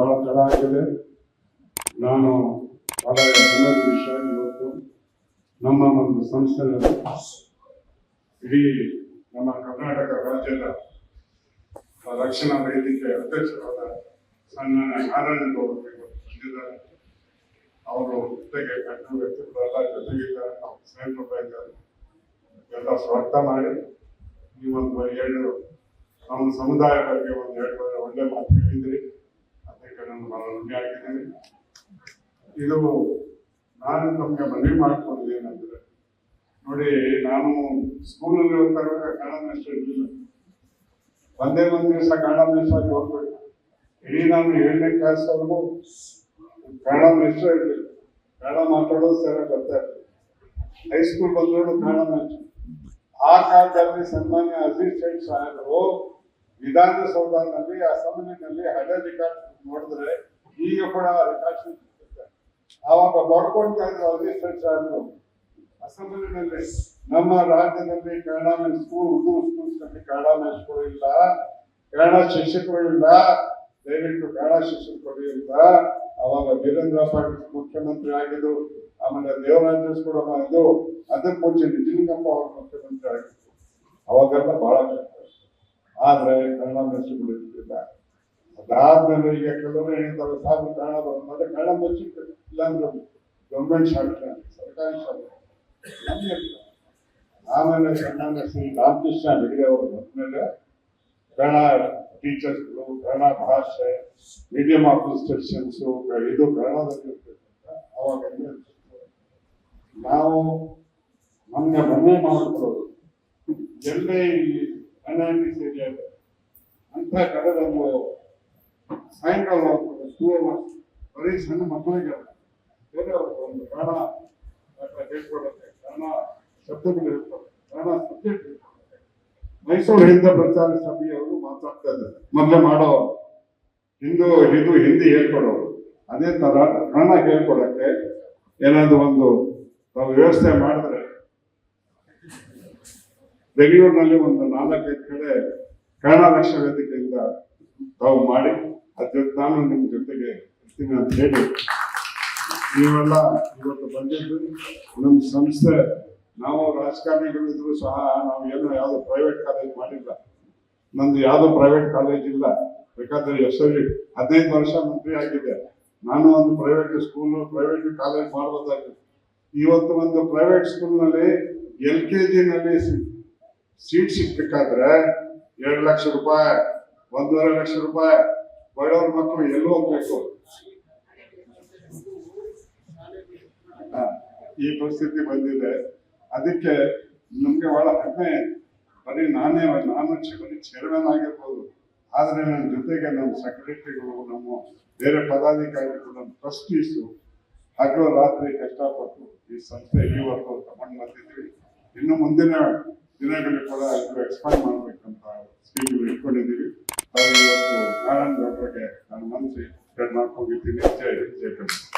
ಬಹಳ ತಡ ಆಗಿದೆ ನಾನು ಬಹಳ ವಿಷಯ ಇವತ್ತು. ನಮ್ಮ ಒಂದು ಸಂಸ್ಥೆಯಲ್ಲಿ ಇಡೀ ನಮ್ಮ ಕರ್ನಾಟಕ ರಾಜ್ಯದ ರಕ್ಷಣಾ ವೇದಿಕೆ ಅಧ್ಯಕ್ಷರಾದ ಸನ್ಮಾನ್ಯ ನಾರಾಯಣ ಬಂದಿದ್ದಾರೆ. ಅವರು ಜೊತೆಗೆ ಕಟ್ಟು ವ್ಯಕ್ತಿಗಳೆಲ್ಲ ಜೊತೆಗಿದ್ದಾರೆ ನಮ್ಮ ಸ್ನೇಹಿತರು ಇದ್ದಾರೆ ಎಲ್ಲ ಸ್ವಾಗತ ಮಾಡಿ ಒಂದು ಎರಡು ನಮ್ಮ ಸಮುದಾಯ ಬಗ್ಗೆ ಒಂದು ಎರಡು ಒಳ್ಳೆ ಮಾತು ಹೇಳಿದ್ರಿ. ನಾನು ಬಹಳ ಋಣಿ ಆಗಿದ್ದೀನಿ ಇದು ನಾನು ತಮಗೆ ಮನವಿ ಮಾಡಿಕೊಂಡಿದ್ದೆ ಏನಂದ್ರೆ ನೋಡಿ, ನಾನು ಸ್ಕೂಲಲ್ಲಿ ಓದ್ತಾಗ ಕನ್ನಡ ಮಿನಿಸ್ಟರ್ ಇರಲಿಲ್ಲ. ಒಂದೇ ಒಂದು ದಿವಸ ಕನ್ನಡ ಮೇಷ್ಟ್ರಾಗಿ ಹೋಗ್ಬೇಕು. ಇಡೀ ನಾನು ಏಳನೇ ಕ್ಲಾಸ್ವರೆಗೂ ಕನ್ನಡ ಮಿನಿಸ್ಟರ್ ಇರಲಿಲ್ಲ. ಕನ್ನಡ ಮಾತಾಡೋದು ಸರಿ ಬರ್ತಾ ಇರ್ಲಿಲ್ಲ ಹೈಸ್ಕೂಲ್ ಬಂದ್ರು ಕನ್ನಡ ಮಿನಿಸ್ಟರ್ ಆ ಕಾಲದಲ್ಲಿ ಸನ್ಮಾನ್ಯ ಅಜಿತ್ ಶೇಖ್ ಸಾಹೇಬರು ವಿಧಾನಸೌಧನಲ್ಲಿ ಅಸೆಂಬ್ಲಿನಲ್ಲಿ ಹಳೆ ರೆಕಾರ್ಡ್ ನೋಡಿದ್ರೆ ಈಗ ಕೂಡ ರೆಕಾರ್ಡ್ ಆವಾಗ ಬರ್ಕೊಳ್ತಾ ಇದ್ರು ಅಸೆಂಬ್ಲಿನಲ್ಲಿ ನಮ್ಮ ರಾಜ್ಯದಲ್ಲಿ ಕನ್ನಡ ಸ್ಕೂಲ್, ಉರ್ದು ಸ್ಕೂಲ್ಸ್ನಲ್ಲಿ ಕನ್ನಡ ಮೇಷ್ಟ್ರು ಇಲ್ಲ. ಕನ್ನಡ ಶಿಕ್ಷಕರು ಇಲ್ಲ. ದಯವಿಟ್ಟು ಕನ್ನಡ ಶಿಕ್ಷಕರು ಅಂತ ಅವಾಗ ವೀರೇಂದ್ರ ಪಾಟೀಲ್ ಮುಖ್ಯಮಂತ್ರಿ ಆಗಿದ್ದು, ಆಮೇಲೆ ದೇವರಾಜಸ್ ಕೂಡ ಇದು ಅದಕ್ಕೆ ಮುಂಚೆ ನಿಜಲಿಂಗಪ್ಪ ಅವರು ಮುಖ್ಯಮಂತ್ರಿ ಆಗಿದ್ರು. ಅವಾಗೆಲ್ಲ ಬಹಳ ಕಷ್ಟ ಆದ್ರೆ ಮೇಷ್ಟ್ರುಗಳು ಇರ್ತಿಲ್ಲ ಅದಾದ್ಮೇಲೆ ಈಗ ಕೆಲವರು ಹೇಳ್ತಾರೆ ಸಾಕು ಕನ್ನಡ ಬರ್ತದೆ ಕನ್ನಡ ಮೆಚ್ಚಿ ಇಲ್ಲಾಂದ್ರೆ ಗೌರ್ಮೆಂಟ್ ಶಾಲೆ ಸರ್ಕಾರಿ ಶಾಲೆ. ಆಮೇಲೆ ಕಣ್ಣ ಶ್ರೀ ರಾಮಕೃಷ್ಣ ಹೆಗಡೆ ಅವರು ಬಂದ್ಮೇಲೆ ಕನ್ನಡ ಟೀಚರ್ಸ್ಗಳು ಕನ್ನಡ ಭಾಷೆ ಮೀಡಿಯಂ ಆಫ್ ಇನ್ಸ್ಟ್ರಕ್ಷನ್ಸ್ ಇದು ಕನ್ನಡದಲ್ಲಿ ಅವಾಗ ನಾವು ನಮ್ಗೆ ಮನೆ ಮಾಡ್ಕೊಳ್ಳೋದು ಎಲ್ಲೇ ಈ ಇದೆ ಅಂತ ಕಡೆ ಒಂದು ಸಾಯಂಕಾಲ ಬರೀ ಸಣ್ಣ ಮಕ್ಕಳಿಗೆ ಬೇರೆ ಅವ್ರಿಗೆ ಒಂದು ಕನ್ನಡ ಹೇಳ್ಕೊಡುತ್ತೆ ಕನ್ನಡ ಶಬ್ದಗಳು ಇರ್ತವೆ ಕನ್ನಡ ಸಬ್ಜೆಕ್ಟ್ ಹೇಳ್ಕೊಡುತ್ತೆ ಮೈಸೂರು ಹಿಂದೆ ಪ್ರಚಾರ ಸಭೆಯವರು ಮಾತಾಡ್ತಾ ಇದ್ದಾರೆ. ಮೊದಲೇ ಮಾಡೋ ಹಿಂದೂ ಹಿಂದೂ, ಹಿಂದಿ ಹೇಳ್ಕೊಡೋರು. ಅದೇ ತರ ಕನ್ನಡ ಹೇಳ್ಕೊಡಕ್ಕೆ ಏನಾದ್ರು ಒಂದು ವ್ಯವಸ್ಥೆ ಮಾಡಿದ್ರೆ ಬೆಂಗಳೂರಿನಲ್ಲಿ ಒಂದು ನಾಲ್ಕೈದು ಕಡೆ ಕನ್ನಡ ಲಕ್ಷ ವೇದಿಕೆಯಿಂದ ತಾವು ಮಾಡಿ ಅದ್ರ ನಾನು ನಿಮ್ಮ ಜೊತೆಗೆ ಇರ್ತೀನಿ ಅಂತ ಹೇಳಿ ನೀವೆಲ್ಲ ಇವತ್ತು ಬಂದಿದ್ದು. ನಮ್ಮ ಸಂಸ್ಥೆ, ನಾವು ರಾಜಕಾರಣಿಗಳಿದ್ರು ಸಹ ನಾವು ಏನು ಯಾವುದು ಪ್ರೈವೇಟ್ ಕಾಲೇಜ್ ಮಾಡಿಲ್ಲ. ನಂದು ಯಾವುದು ಪ್ರೈವೇಟ್ ಕಾಲೇಜ್ ಇಲ್ಲ. ಬೇಕಾದ್ರೆ ಹೆಸರು ಹದಿನೈದು ವರ್ಷ ಮಂತ್ರಿ ಆಗಿದೆ. ನಾನು ಒಂದು ಪ್ರೈವೇಟ್ ಸ್ಕೂಲ್ ಪ್ರೈವೇಟ್ ಕಾಲೇಜ್ ಮಾಡಬಹುದಾಗಿತ್ತು ಇವತ್ತು ಒಂದು ಪ್ರೈವೇಟ್ ಸ್ಕೂಲ್ನಲ್ಲಿ ಎಲ್ ಕೆ ಜಿನಲ್ಲಿ ಸೀಟ್ ಸಿಗ್ಬೇಕಾದ್ರೆ ಎರಡು ಲಕ್ಷ ರೂಪಾಯಿ, ಒಂದೂವರೆ ಲಕ್ಷ ರೂಪಾಯಿ, ಬಡವ್ರ ಮಕ್ಕಳು ಎಲ್ಲೂ ಹೋಗ್ಬೇಕು. ಈ ಪರಿಸ್ಥಿತಿ ಬಂದಿದೆ. ಅದಕ್ಕೆ ನಮ್ಗೆ ಬಹಳ ಹೆಮ್ಮೆ. ಬರೀ ನಾನೇ ನಾನು ಬರೀ ಚೇರ್ಮನ್ ಆಗಿರ್ಬೋದು. ಆದ್ರೆ ನನ್ನ ಜೊತೆಗೆ ನಮ್ಮ ಸೆಕ್ರೆಟರಿಗಳು ನಮ್ಮ ಬೇರೆ ಪದಾಧಿಕಾರಿಗಳು, ನಮ್ಮ ಟ್ರಸ್ಟೀಸು ಹಗಲು ರಾತ್ರಿ ಕಷ್ಟಪಟ್ಟು ಈ ಸಂಸ್ಥೆ ಇಲ್ಲಿವರೆಗೂ ತಗೊಂಡು ಬಂದಿದ್ವಿ ಇನ್ನು ಮುಂದಿನ ದಿನಗಳಲ್ಲಿ ಕೂಡ ಇದು ಎಕ್ಸ್ಪಾಂಡ್ ಮಾಡ್ಬೇಕಂತ ಸ್ಕೀಮ್ ಇಟ್ಕೊಂಡಿದ್ದೀವಿ. ಅದು ಇವತ್ತು ನಾರಾಯಣ ಗೌಡ್ರಿಗೆ ನಾನು ಮನಸ್ಸಿ ಮಾಡ್ಕೊಂಡಿದ್ದೀನಿ ಜಯ ಜೈ ಜೈ ಕನ್ನಡ